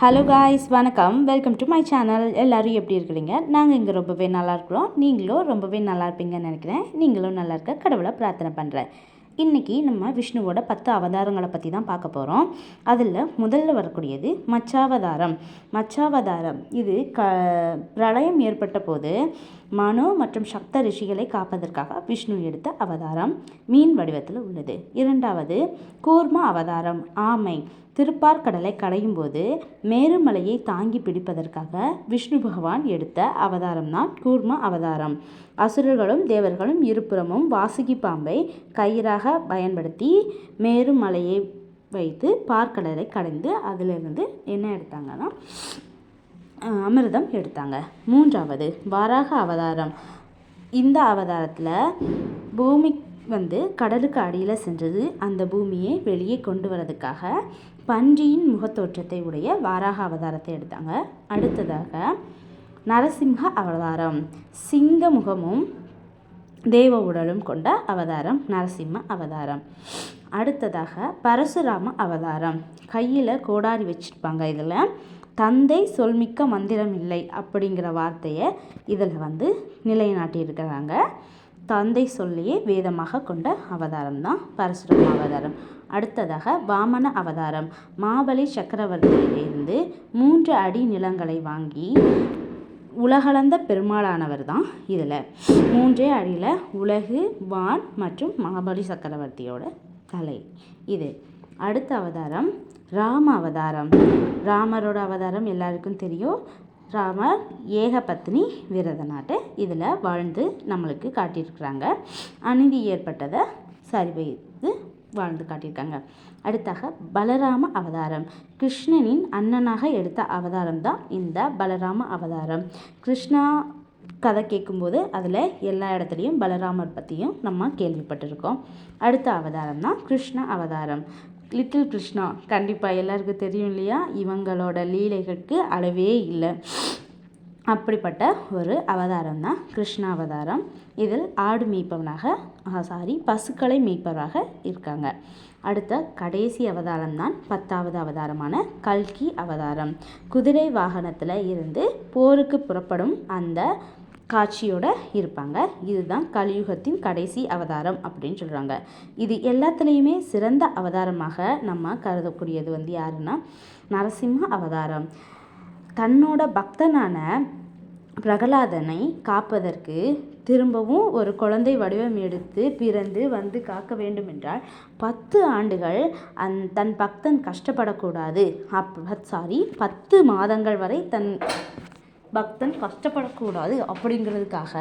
Hello guys வணக்கம். Welcome to my channel எல்லோரும் எப்படி இருக்கிறீங்க? நாங்கள் இங்கே ரொம்பவே நல்லா இருக்கிறோம். நீங்களும் ரொம்பவே நல்லா இருப்பீங்கன்னு நினைக்கிறேன். நீங்களும் நல்லா இருக்க கடவுளை பிரார்த்தனை பண்ணுறேன் இன்றைக்கி நம்ம விஷ்ணுவோட பத்து அவதாரங்களை பற்றி தான் பார்க்க போகிறோம் அதில் முதல்ல வரக்கூடியது மச்சாவதாரம். மச்சாவதாரம் இது க பிரளயம் ஏற்பட்ட போது மனோ மற்றும் சப்த ரிஷிகளை காப்பதற்காக விஷ்ணு எடுத்த அவதாரம் மீன் வடிவத்தில் உள்ளது. இரண்டாவது கூர்ம அவதாரம். ஆமை திருப்பார்கடலை கடையும் போது மேருமலையை தாங்கி பிடிப்பதற்காக விஷ்ணு பகவான் எடுத்த அவதாரம் தான் கூர்ம அவதாரம். அசுரர்களும் தேவர்களும் இருபுறமும் வாசுகி பாம்பை கயிறாக பயன்படுத்தி மேருமலையை வைத்து பார்க்கடலை கடைந்து அதிலிருந்து என்ன எடுத்தாங்கன்னா அமிர்தம் எடுத்தாங்க. மூன்றாவது வாராக அவதாரம். இந்த அவதாரத்தில் பூமி வந்து கடலுக்கு அடியில் சென்றது. அந்த பூமியை வெளியே கொண்டு வரதுக்காக பன்றியின் முகத்தோற்றத்தை உடைய வாராக அவதாரத்தை எடுத்தாங்க. அடுத்ததாக நரசிம்ஹ அவதாரம். சிங்க முகமும் தேவ உடலும் கொண்ட அவதாரம் நரசிம்ம அவதாரம். அடுத்ததாக பரசுராம அவதாரம். கையில் கோடாரி வச்சுருப்பாங்க இதில். தந்தை சொல்மிக்க மந்திரம் இல்லை அப்படிங்கிற வார்த்தையை இதில் வந்து நிலைநாட்டியிருக்கிறாங்க. தந்தை சொல்லியே வேதமாக கொண்ட அவதாரம் தான் பரசுரம் அவதாரம். அடுத்ததாக வாமன அவதாரம். மாபலி சக்கரவர்த்தியிலிருந்து மூன்று அடி நிலங்களை வாங்கி உலகளந்த பெருமாளானவர் தான் இதில். மூன்றே அடியில் உலகு வான் மற்றும் மகாபலி சக்கரவர்த்தியோட கலை. இது அடுத்த அவதாரம். ராம அவதாரம். ராமரோட அவதாரம் எல்லாருக்கும் தெரியும். ராமர் ஏகபத்னி விரத நாட்டு இதில் வாழ்ந்து நம்மளுக்கு காட்டியிருக்கிறாங்க. அநீதி ஏற்பட்டதை சரி வைத்து வாழ்ந்து காட்டியிருக்காங்க. அடுத்தாக பலராம அவதாரம். கிருஷ்ணனின் அண்ணனாக எடுத்த அவதாரம் தான் இந்த பலராம அவதாரம். கிருஷ்ணா கதை கேட்கும்போது அதில் எல்லா இடத்துலையும் பலராமர் பற்றியும் நம்ம கேள்விப்பட்டிருக்கோம். அடுத்த அவதாரம் தான் கிருஷ்ண அவதாரம். லிட்டில் கிருஷ்ணா. கண்டிப்பாக எல்லாருக்கும் தெரியும் இல்லையா? இவங்களோட லீலைகளுக்கு அளவே இல்லை. அப்படிப்பட்ட ஒரு அவதாரம் தான் கிருஷ்ண அவதாரம். இதில் ஆடு மேய்ப்பவனாக சாரி பசுக்களை மேய்ப்பவராக இருக்காங்க. அடுத்த கடைசி அவதாரம் தான் பத்தாவது அவதாரமான கல்கி அவதாரம். குதிரை வாகனத்தில் இருந்து போருக்கு புறப்படும் அந்த காட்சியோடு இருப்பாங்க. இதுதான் கலியுகத்தின் கடைசி அவதாரம் அப்படின்னு சொல்கிறாங்க இது எல்லாத்துலேயுமே சிறந்த அவதாரமாக நம்ம கருதக்கூடியது வந்து யாருன்னா நரசிம்ம அவதாரம். தன்னோட பக்தனான பிரகலாதனை காப்பதற்கு திரும்பவும் ஒரு குழந்தை வடிவம் எடுத்து பிறந்து வந்து காக்க வேண்டுமென்றால் பத்து ஆண்டுகள் அந் தன் பக்தன் கஷ்டப்படக்கூடாது. அப் சாரி பத்து மாதங்கள் வரை தன் பக்தன் கஷ்டப்படக்கூடாது அப்படிங்கிறதுக்காக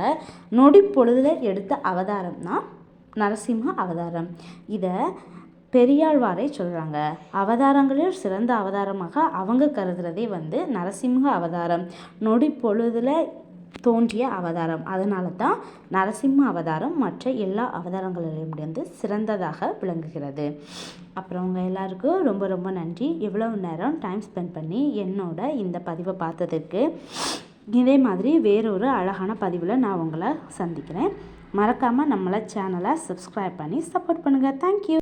நொடி பொழுதில் எடுத்த அவதாரம் தான் நரசிம்ம அவதாரம். இதை பெரியாழ்வாரை சொல்கிறாங்க அவதாரங்களில் சிறந்த அவதாரமாக அவங்க கருதுறதே வந்து நரசிம்ம அவதாரம். நொடி பொழுதில் தோன்றிய அவதாரம். அதனால தான் நரசிம்ம அவதாரம் மற்ற எல்லா அவதாரங்களிலும் வந்து சிறந்ததாக விளங்குகிறது. அப்புறம் உங்கள் எல்லாருக்கும் ரொம்ப ரொம்ப நன்றி. இவ்வளவு நேரம் டைம் ஸ்பெண்ட் பண்ணி என்னோட இந்த பதிவை பார்த்ததுக்கு இதே மாதிரி வேறொரு அழகான பதிவில் நான் உங்களை சந்திக்கிறேன். மறக்காமல் நம்மளை சேனலை சப்ஸ்கிரைப் பண்ணி சப்போர்ட் பண்ணுங்கள் தேங்க்யூ